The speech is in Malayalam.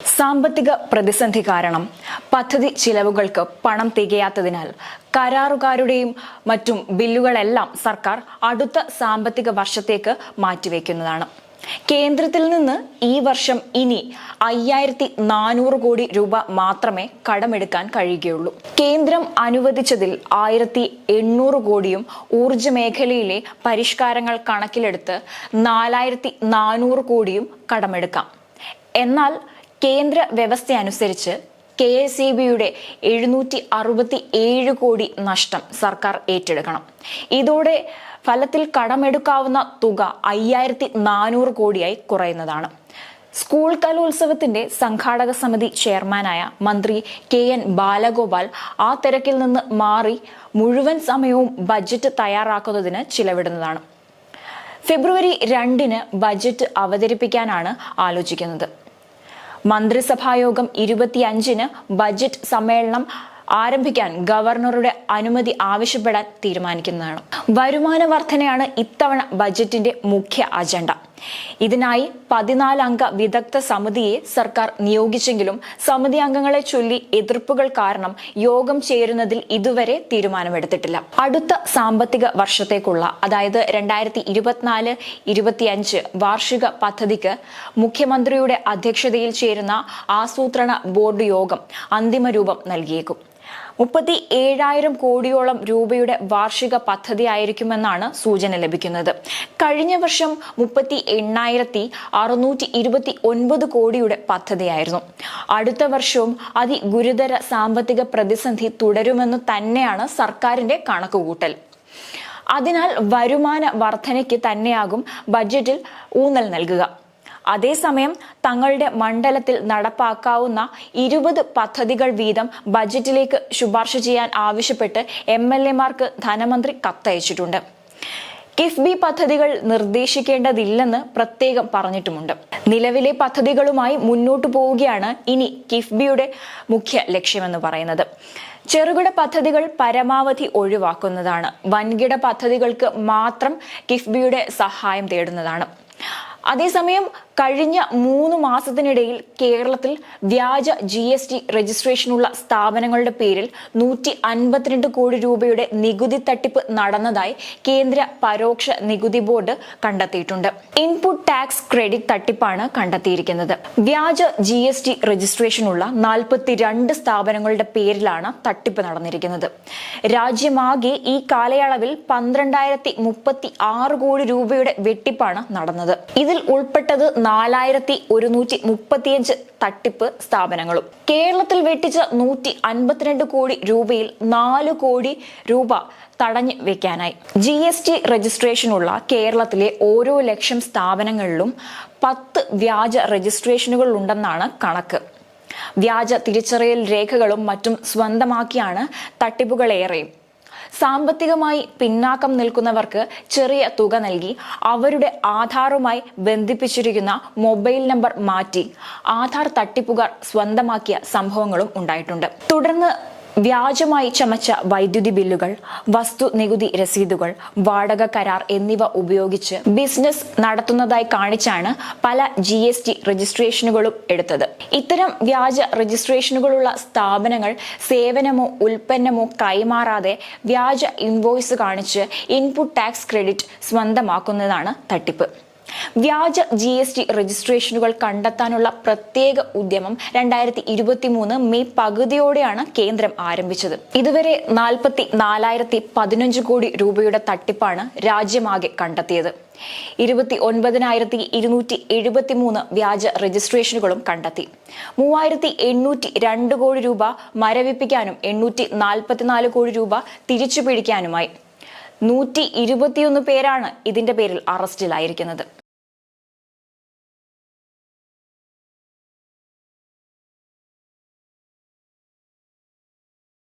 സാമ്പത്തിക പ്രതിസന്ധി കാരണം പദ്ധതി ചിലവുകൾക്ക് പണം തികയാത്തതിനാൽ കരാറുകാരുടെയും മറ്റും ബില്ലുകളെല്ലാം സർക്കാർ അടുത്ത സാമ്പത്തിക വർഷത്തേക്ക് മാറ്റിവെക്കുന്നതാണ്. കേന്ദ്രത്തിൽ നിന്ന് ഈ വർഷം ഇനി അയ്യായിരത്തി നാനൂറ് കോടി രൂപ മാത്രമേ കടമെടുക്കാൻ കഴിയുകയുള്ളൂ. കേന്ദ്രം അനുവദിച്ചതിൽ ആയിരത്തി എണ്ണൂറ് കോടിയും ഊർജ മേഖലയിലെ പരിഷ്കാരങ്ങൾ കണക്കിലെടുത്ത് നാലായിരത്തി നാനൂറ് കോടിയും കടമെടുക്കാം. എന്നാൽ കേന്ദ്ര വ്യവസ്ഥയനുസരിച്ച് കെ എസ് ഇ ബിയുടെ എഴുന്നൂറ്റി അറുപത്തി ഏഴ് കോടി നഷ്ടം സർക്കാർ ഏറ്റെടുക്കണം. ഇതോടെ ഫലത്തിൽ കടമെടുക്കാവുന്ന തുക അയ്യായിരത്തി നാനൂറ് കോടിയായി കുറയുന്നതാണ്. സ്കൂൾ കലോത്സവത്തിന്റെ സംഘാടക സമിതി ചെയർമാനായ മന്ത്രി കെ എൻ ബാലഗോപാൽ ആ തിരക്കിൽ നിന്ന് മാറി മുഴുവൻ സമയവും ബജറ്റ് തയ്യാറാക്കുന്നതിന് ചിലവിടുന്നതാണ്. ഫെബ്രുവരി രണ്ടിന് ബജറ്റ് അവതരിപ്പിക്കാനാണ് ആലോചിക്കുന്നത്. മന്ത്രിസഭായോഗം ഇരുപത്തിയഞ്ചിന് ബജറ്റ് സമ്മേളനം ആരംഭിക്കാൻ ഗവർണറുടെ അനുമതി ആവശ്യപ്പെടാൻ തീരുമാനിക്കുന്നതാണ്. വരുമാന വർധനയാണ് ഇത്തവണ ബജറ്റിന്റെ മുഖ്യ അജണ്ട. ഇതിനായി പതിനാലംഗ വിദഗ്ധ സമിതിയെ സർക്കാർ നിയോഗിച്ചെങ്കിലും സമിതി അംഗങ്ങളെ ചൊല്ലി എതിർപ്പുകൾ കാരണം യോഗം ചേരുന്നതിൽ ഇതുവരെ തീരുമാനമെടുത്തിട്ടില്ല. അടുത്ത സാമ്പത്തിക വർഷത്തേക്കുള്ള അതായത് രണ്ടായിരത്തി ഇരുപത്തിനാല് ഇരുപത്തിയഞ്ച് വാർഷിക പദ്ധതിക്ക് മുഖ്യമന്ത്രിയുടെ അധ്യക്ഷതയിൽ ചേരുന്ന ആസൂത്രണ ബോർഡ് യോഗം അന്തിമ രൂപം നൽകിയേക്കും. മുപ്പത്തി ഏഴായിരം കോടിയോളം രൂപയുടെ വാർഷിക പദ്ധതി ആയിരിക്കുമെന്നാണ് സൂചന ലഭിക്കുന്നത്. കഴിഞ്ഞ വർഷം മുപ്പത്തി എണ്ണായിരത്തി അറുന്നൂറ്റി ഇരുപത്തി ഒൻപത് കോടിയുടെ പദ്ധതിയായിരുന്നു. അടുത്ത വർഷവും അതിഗുരുതര സാമ്പത്തിക പ്രതിസന്ധി തുടരുമെന്ന് തന്നെയാണ് സർക്കാരിന്റെ കണക്കുകൂട്ടൽ. അതിനാൽ വരുമാന വർധനയ്ക്ക് തന്നെയാകും ബജറ്റിൽ ഊന്നൽ നൽകുക. അതേസമയം തങ്ങളുടെ മണ്ഡലത്തിൽ നടപ്പാക്കാവുന്ന ഇരുപത് പദ്ധതികൾ വീതം ബജറ്റിലേക്ക് ശുപാർശ ചെയ്യാൻ ആവശ്യപ്പെട്ട് എം എൽ എമാർക്ക് ധനമന്ത്രി കത്തയച്ചിട്ടുണ്ട്. കിഫ്ബി പദ്ധതികൾ നിർദ്ദേശിക്കേണ്ടതില്ലെന്ന് പ്രത്യേകം പറഞ്ഞിട്ടുമുണ്ട്. നിലവിലെ പദ്ധതികളുമായി മുന്നോട്ടു പോവുകയാണ് ഇനി കിഫ്ബിയുടെ മുഖ്യ ലക്ഷ്യമെന്ന് പറയുന്നത്. ചെറുകിട പദ്ധതികൾ പരമാവധി ഒഴിവാക്കുന്നതാണ്. വൻകിട പദ്ധതികൾക്ക് മാത്രം കിഫ്ബിയുടെ സഹായം തേടുന്നതാണ്. അതേസമയം കഴിഞ്ഞ മൂന്ന് മാസത്തിനിടയിൽ കേരളത്തിൽ വ്യാജ ജി എസ് ടി രജിസ്ട്രേഷനുള്ള സ്ഥാപനങ്ങളുടെ പേരിൽ നൂറ്റി അൻപത്തിരണ്ട് കോടി രൂപയുടെ നികുതി തട്ടിപ്പ് നടന്നതായി കേന്ദ്ര പരോക്ഷ നികുതി ബോർഡ് കണ്ടെത്തിയിട്ടുണ്ട്. ഇൻപുട്ട് ടാക്സ് ക്രെഡിറ്റ് തട്ടിപ്പാണ് കണ്ടെത്തിയിരിക്കുന്നത്. വ്യാജ ജി എസ് ടി രജിസ്ട്രേഷനുള്ള നാൽപ്പത്തിരണ്ട് സ്ഥാപനങ്ങളുടെ പേരിലാണ് തട്ടിപ്പ് നടന്നിരിക്കുന്നത്. രാജ്യമാകെ ഈ കാലയളവിൽ പന്ത്രണ്ടായിരത്തി മുപ്പത്തി ആറ് കോടി രൂപയുടെ വെട്ടിപ്പാണ് നടന്നത്. ഇതിൽ ഉൾപ്പെട്ടത് നാലായിരത്തി ഒരുന്നൂറ്റി മുപ്പത്തിയഞ്ച് തട്ടിപ്പ് സ്ഥാപനങ്ങളും. കേരളത്തിൽ വെട്ടിച്ച നൂറ്റി അൻപത്തിരണ്ട് കോടി രൂപയിൽ നാല് കോടി രൂപ തടഞ്ഞു വെക്കാനായി. ജി എസ് ടി രജിസ്ട്രേഷനുള്ള കേരളത്തിലെ ഓരോ ലക്ഷം സ്ഥാപനങ്ങളിലും പത്ത് വ്യാജ രജിസ്ട്രേഷനുകൾ ഉണ്ടെന്നാണ് കണക്ക്. വ്യാജ തിരിച്ചറിയൽ രേഖകളും മറ്റും സ്വന്തമാക്കിയാണ് തട്ടിപ്പുകളേറെയും. സാമ്പത്തികമായി പിന്നാക്കം നിൽക്കുന്നവർക്ക് ചെറിയ തുക നൽകി അവരുടെ ആധാറുമായി ബന്ധിപ്പിച്ചിരിക്കുന്ന മൊബൈൽ നമ്പർ മാറ്റി. ആധാർ തട്ടിപ്പുകാർ സ്വന്തമാക്കിയ സംഭവങ്ങളും ഉണ്ടായിട്ടുണ്ട്. തുടർന്ന് വ്യാജമായി ചമച്ച വൈദ്യുതി ബില്ലുകൾ വസ്തു നികുതി രസീതുകൾ വാടക കരാർ എന്നിവ ഉപയോഗിച്ച് ബിസിനസ് നടത്തുന്നതായി കാണിച്ചാണ് പല ജി എസ് ടി രജിസ്ട്രേഷനുകളും എടുത്തത്. ഇത്തരം വ്യാജ രജിസ്ട്രേഷനുകളുള്ള സ്ഥാപനങ്ങൾ സേവനമോ ഉൽപ്പന്നമോ കൈമാറാതെ വ്യാജ ഇൻവോയ്സ് കാണിച്ച് ഇൻപുട്ട് ടാക്സ് ക്രെഡിറ്റ് സ്വന്തമാക്കുന്നതാണ് തട്ടിപ്പ്. വ്യാജ ജി എസ് ടി രജിസ്ട്രേഷനുകൾ കണ്ടെത്താനുള്ള പ്രത്യേക ഉദ്യമം രണ്ടായിരത്തി ഇരുപത്തി മൂന്ന് മെയ് പകുതിയോടെയാണ് കേന്ദ്രം ആരംഭിച്ചത്. ഇതുവരെ നാൽപ്പത്തി നാലായിരത്തി പതിനഞ്ച് കോടി രൂപയുടെ തട്ടിപ്പാണ് രാജ്യമാകെ കണ്ടെത്തിയത്. ഇരുപത്തി ഒൻപതിനായിരത്തി ഇരുന്നൂറ്റി എഴുപത്തി മൂന്ന് വ്യാജ രജിസ്ട്രേഷനുകളും കണ്ടെത്തി. മൂവായിരത്തി എണ്ണൂറ്റി രണ്ട് കോടി രൂപ മരവിപ്പിക്കാനും എണ്ണൂറ്റി നാൽപ്പത്തിനാല് കോടി രൂപ തിരിച്ചു പിടിക്കാനുമായി നൂറ്റി ഇരുപത്തിയൊന്ന് പേരാണ് ഇതിന്റെ പേരിൽ അറസ്റ്റിലായിരിക്കുന്നത്.